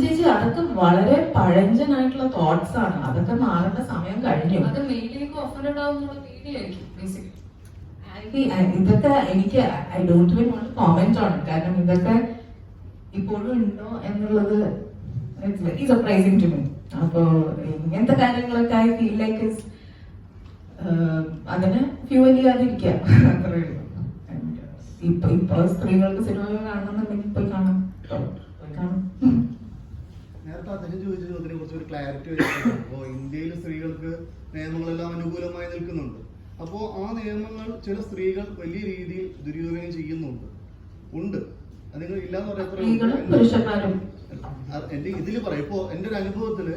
ചേച്ചി അതൊക്കെ വളരെ പഴഞ്ചനായിട്ടുള്ള തോട്ട്സ് ആണ്. അതൊക്കെ മാറേണ്ട സമയം കഴിഞ്ഞു. അത് മെയിലേക്ക് ഓഫർ ആവുന്നുള്ള പേടിയായിരിക്കും ബേസിക്കലി ഇതൊക്കെ എനിക്ക് I don't be want comment ആണ് കാരണം ഇതൊക്കെ ഇപ്പോഴും ഉണ്ടോ എന്നുള്ളത് ഇറ്റ്സ് സർപ്രൈസിങ് ടു മീ അപ്പോ ഇങ്ങനത്തെ കാര്യങ്ങളൊക്കെ ഐ ഫീൽ ലൈക്ക് അതിന് ഫ്യൂവൽ ചെയ്യാതിരിക്കുക. അത്രേ ഉള്ളൂ. ഇപ്പൊ ഇപ്പൊ സ്ത്രീകൾക്ക് സിനിമകൾ കാണണമെന്നുണ്ടെങ്കിൽ പോയി കാണാം പോയി കാണാം നേരത്തെ അദ്ദേഹം ചോദിച്ച കുറിച്ച് ഒരു ക്ലാരിറ്റി അപ്പോൾ ഇന്ത്യയിൽ സ്ത്രീകൾക്ക് നിയമങ്ങളെല്ലാം അനുകൂലമായി നിൽക്കുന്നുണ്ട്. അപ്പോൾ ആ നിയമങ്ങൾ ചില സ്ത്രീകൾ വലിയ രീതിയിൽ ദുരുപയോഗം ചെയ്യുന്നുണ്ട്. ഉണ്ട്. അത് നിങ്ങൾ ഇല്ലാന്ന് പറയാൻ എന്റെ ഇതിൽ പറയാം ഇപ്പോ എന്റെ ഒരു അനുഭവത്തിൽ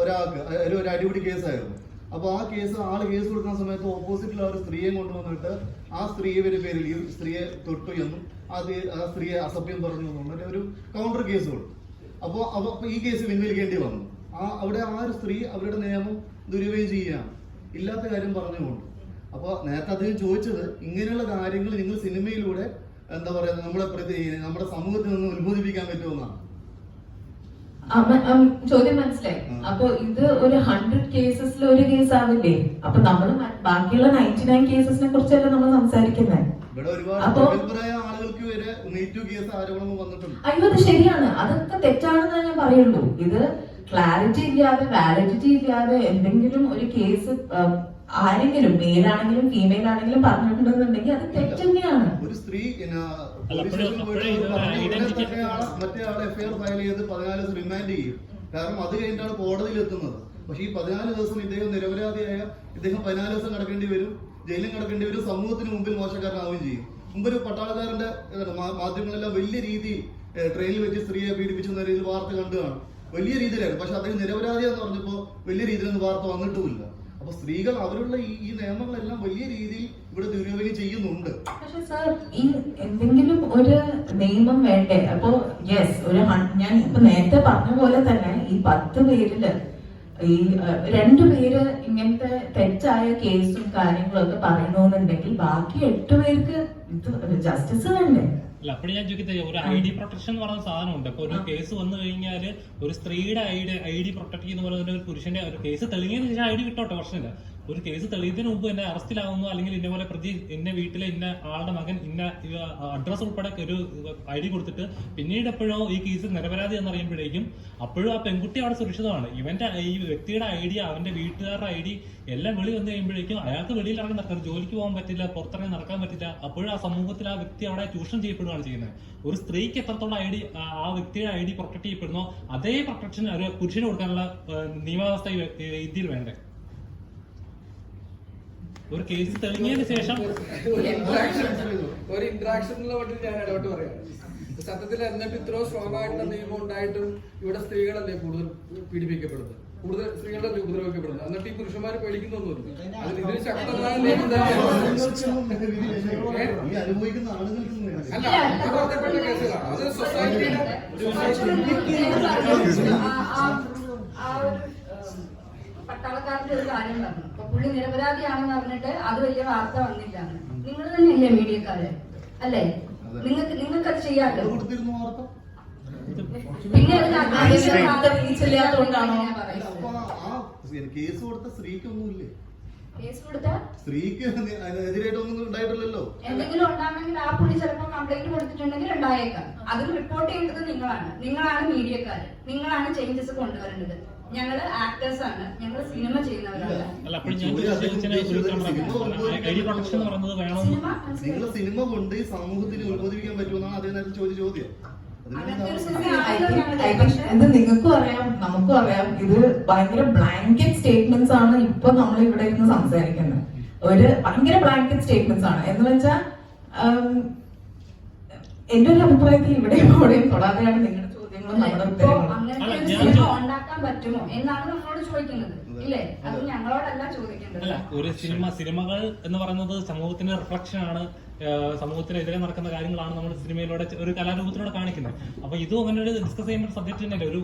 ഒരാൾക്ക് ഒരു ഒരു അടിപിടി കേസായിരുന്നു. അപ്പൊ ആ കേസ് ആൾ കേസ് കൊടുക്കുന്ന സമയത്ത് ഓപ്പോസിറ്റിൽ ആ ഒരു സ്ത്രീയെ കൊണ്ടുവന്നിട്ട് ആ സ്ത്രീയുടെ പേരിൽ ഈ സ്ത്രീയെ തൊട്ടു എന്നും അത് ആ സ്ത്രീയെ അസഭ്യം പറഞ്ഞു എന്നുള്ള ഒരു കൗണ്ടർ കേസ് കൊടുത്തു. അപ്പോ അപ്പൊ അപ്പൊ ഈ കേസ് പിൻവലിക്കേണ്ടി വന്നു. ആ അവിടെ ആ ഒരു സ്ത്രീ അവരുടെ നിയമം ദുരുപയോഗം ചെയ്യുകയാണ്. ഇല്ലാത്ത കാര്യം പറഞ്ഞുകൊണ്ട്. അപ്പൊ നേരത്തെ അദ്ദേഹം ചോദിച്ചത് ഇങ്ങനെയുള്ള കാര്യങ്ങൾ നിങ്ങൾ സിനിമയിലൂടെ എന്താ പറയുക നമ്മുടെ പ്രതി നമ്മുടെ സമൂഹത്തിൽ നിന്ന് ഉത്ബോധിപ്പിക്കാൻ പറ്റുമെന്നാണ്. ചോദ്യം മനസ്സിലായി. അപ്പൊ ഇത് ഒരു ഹൺഡ്രഡ് കേസസിൽ ഒരു കേസ് ആവില്ലേ? അപ്പൊ നമ്മൾ ബാക്കിയുള്ള നയന്റി നയൻ കേസസിനെ കുറിച്ചല്ല നമ്മൾ സംസാരിക്കുന്നത് അയ്യോ അത് ശരിയാണ്. അതൊക്കെ തെറ്റാണെന്ന് ഞാൻ പറയുള്ളൂ. ഇത് ക്ലാരിറ്റി ഇല്ലാതെ വാലിഡിറ്റി ഇല്ലാതെ എന്തെങ്കിലും ഒരു കേസ് ആരെങ്കിലും മെയിൽ ആണെങ്കിലും ഫീമെയിൽ ആണെങ്കിലും പറഞ്ഞിട്ടുണ്ടെന്നുണ്ടെങ്കിൽ അത് തെറ്റ് തന്നെയാണ്. ഒരു സ്ത്രീ മറ്റേ ആളെ എഫ്ഐആർ ഫയൽ ചെയ്ത് പതിനാല് ദിവസം റിമാൻഡ് ചെയ്യും. കാരണം അത് കഴിഞ്ഞിട്ടാണ് കോടതിയിൽ എത്തുന്നത്. പക്ഷേ ഈ പതിനാല് ദിവസം ഇദ്ദേഹം നിരപരാധിയായ ഇദ്ദേഹം പതിനാല് ദിവസം കിടക്കേണ്ടി വരും ജയിലിൽ കിടക്കേണ്ടി വരും സമൂഹത്തിന് മുമ്പിൽ മോശക്കാരനാവുകയും ചെയ്യും. മുമ്പ് ഒരു പട്ടാളക്കാരന്റെ മാധ്യമങ്ങളെല്ലാം വലിയ രീതിയിൽ ട്രെയിനിൽ വെച്ച് സ്ത്രീയെ പീഡിപ്പിച്ചെന്ന രീതിയിൽ വാർത്ത കണ്ടു കാണും വലിയ രീതിയിലായിരുന്നു. പക്ഷെ അദ്ദേഹം നിരപരാധി എന്ന് പറഞ്ഞപ്പോൾ വലിയ രീതിയിലൊന്നും വാർത്ത വന്നിട്ടുമില്ല. അപ്പൊ സ്ത്രീകൾ അവരുള്ള ഈ നിയമങ്ങളെല്ലാം വലിയ രീതിയിൽ ഇവിടെ ദുരുപയോഗം ചെയ്യുന്നുണ്ട്. പക്ഷെ സാർ എന്തെങ്കിലും ഒരു നിയമം വേണ്ടേ? അപ്പോ യെസ് ഒരു ഞാൻ ഇപ്പൊ നേരത്തെ പറഞ്ഞ പോലെ തന്നെ ഈ പത്ത് പേരിൽ ഈ രണ്ടു പേര് ഇങ്ങനത്തെ തെറ്റായ കേസും കാര്യങ്ങളും ഒക്കെ പറയുന്നുണ്ടെങ്കിൽ ബാക്കി എട്ട് പേർക്ക് ഇത് ജസ്റ്റിസ് വേണ്ടേ? അല്ല അപ്പോൾ ഞാൻ ചോദിക്കട്ടെ ഒരു ഐ ഡി പ്രൊട്ടക്ഷൻ എന്ന് പറയുന്ന സാധനമുണ്ട്. അപ്പൊ ഒരു കേസ് വന്നു കഴിഞ്ഞാൽ ഒരു സ്ത്രീയുടെ I D I D protect ചെയ്യുന്ന പോലെ തന്നെ ഒരു പുരുഷന്റെ ഒരു കേസ് തെളിഞ്ഞതിന് ശേഷം ഐ ഡി കിട്ടോട്ടെ? പ്രശ്നമില്ല. ഒരു കേസ് തെളിയുന്നതിന് മുമ്പ് എന്നെ അറസ്റ്റിലാവുന്നു അല്ലെങ്കിൽ ഇന്ന പോലെ പ്രതി ഇന്ന വീട്ടിലെ ഇന്ന ആളുടെ മകൻ ഇന്ന അഡ്രസ് ഉൾപ്പെടെ ഒരു ഐ ഡി കൊടുത്തിട്ട് പിന്നീട് എപ്പോഴോ ഈ കേസ് നിരപരാധി എന്നറിയുമ്പോഴേക്കും അപ്പോഴും ആ പെൺകുട്ടി അവിടെ സുരക്ഷിതമാണ്. ഇവന്റെ ഈ വ്യക്തിയുടെ ഐ ഡി അവന്റെ വീട്ടുകാരുടെ ഐ ഡി എല്ലാം വെളി വന്നു കഴിയുമ്പോഴേക്കും അയാൾക്ക് വെളിയിൽ ഇറങ്ങി നടക്കാൻ ജോലിക്ക് പോകാൻ പറ്റില്ല പുറത്തിറങ്ങി നടക്കാൻ പറ്റില്ല. അപ്പോഴും ആ സമൂഹത്തിൽ ആ വ്യക്തി അവിടെ ചൂഷണം ചെയ്യപ്പെടുകയാണ് ചെയ്യുന്നത്. ഒരു സ്ത്രീക്ക് എത്രത്തോളം ഐ ഡി ആ വ്യക്തിയുടെ ഐ ഡി പ്രൊട്ടക്ട് ചെയ്യപ്പെടുന്നോ അതേ പ്രൊട്ടക്ഷൻ ഒരു പുരുഷന് കൊടുക്കാനുള്ള നിയമവ്യവസ്ഥ ഇന്ത്യയിൽ വേണ്ടേ? ഒരു കേസ് തെളിഞ്ഞതിന് ശേഷം ഒരു ഇന്ററാക്ഷൻ എന്നുള്ള മട്ടിൽ ഞാൻ ഇടപെട്ട് പറയാം സത്യത്തിൽ എന്നിട്ട് ഇത്രയും സ്ട്രോങ് ആയിട്ടുള്ള നിയമം ഉണ്ടായിട്ടും ഇവിടെ സ്ത്രീകളല്ലേ കൂടുതൽ പീഡിപ്പിക്കപ്പെടുന്നത് കൂടുതൽ സ്ത്രീകളല്ലേ ഉപദ്രവിക്കപ്പെടുന്നത് എന്നിട്ട് ഈ പുരുഷന്മാർ പേടിക്കുന്നൊന്നുമില്ല അതിന് ഇതിന് ശക്തമായ നിയമം. അല്ല ഒറ്റപ്പെട്ട കേസുകളാണ് അത് സൊസൈറ്റിയുടെ പട്ടാളക്കാരന്റെ ഒരു കാര്യം പറഞ്ഞു പുള്ളി നിരപരാധിയാണെന്ന് പറഞ്ഞിട്ട് അത് വലിയ വാർത്ത വന്നില്ല നിങ്ങൾ തന്നെയല്ലേ മീഡിയക്കാര്? അല്ലേ? നിങ്ങൾക്ക് നിങ്ങൾക്ക് അത് ചെയ്യാമല്ലോ പിന്നെ കേസ് കൊടുത്ത സ്ത്രീക്കൊന്നുമില്ലേ? കേസ് കൊടുത്താൽ സ്ത്രീക്ക് അതിനെതിരായിട്ടൊന്നും ഉണ്ടായിട്ടില്ലല്ലോ. എന്തെങ്കിലും ഉണ്ടാണെങ്കിൽ ആ പുള്ളി ചിലപ്പോൾ കംപ്ലൈന്റ് കൊടുത്തിട്ടുണ്ടെങ്കിൽ ഉണ്ടായേക്കാം. അത് റിപ്പോർട്ട് ചെയ്യേണ്ടത് നിങ്ങളാണ്. നിങ്ങളാണ് മീഡിയക്കാര്. നിങ്ങളാണ് ചേഞ്ചസ് കൊണ്ടുവരേണ്ടത്. ഞങ്ങൾ ആക്ടേഴ്സ് ആണ്. ഞങ്ങൾ സിനിമ ചെയ്യുന്നവരാണ്. സിനിമ നിങ്ങൾ സിനിമ കൊണ്ട് ഈ സമൂഹത്തിന് ഉത്ബോധിപ്പിക്കാൻ പറ്റുമെന്നാണ് അതേ നേരത്തെ ചോദിച്ച ചോദ്യം. എന്ത് നിങ്ങൾക്കും അറിയാം നമുക്കും അറിയാം. ഇത് ഭയങ്കര ബ്ലാങ്കറ്റ് സ്റ്റേറ്റ്മെന്റ്സ് ആണ് ഇപ്പൊ നമ്മൾ ഇവിടെ ഇരുന്ന് സംസാരിക്കുന്നത്. ഒരു ഭയങ്കര ബ്ലാങ്കറ്റ് സ്റ്റേറ്റ്മെന്റ്സ് ആണ്. എന്ന് വെച്ചാൽ എന്റെ ഒരു അഭിപ്രായത്തിൽ ഇവിടെയും അവിടെയും തൊടാതെയാണ് നിങ്ങളുടെ ചോദ്യങ്ങളും നമ്മുടെ അങ്ങനത്തെ അല്ല, ഒരു ഞാൻ സിനിമ ചോ- ഉണ്ടാക്കാൻ പറ്റുമോ എന്നാണ് നമ്മളോട് ചോദിക്കുന്നത്. ഇല്ലേ? അത്. ഞങ്ങളോടല്ല ചോദിക്കേണ്ടത്. അല്ല ഒരു സിനിമ സിനിമകൾ എന്ന് പറയുന്നത് സമൂഹത്തിന്റെ റിഫ്ലക്ഷൻ ആണ് ഏഹ് സമൂഹത്തിനെതിരെ നടക്കുന്ന കാര്യങ്ങളാണ് നമ്മൾ സിനിമയിലൂടെ ഒരു കലാരൂപത്തിലൂടെ കാണിക്കുന്നത്. അപ്പൊ ഇതും അങ്ങനെ ഒരു ഡിസ്കസ് ചെയ്യുന്ന സബ്ജക്ട് തന്നെയല്ലേ? ഒരു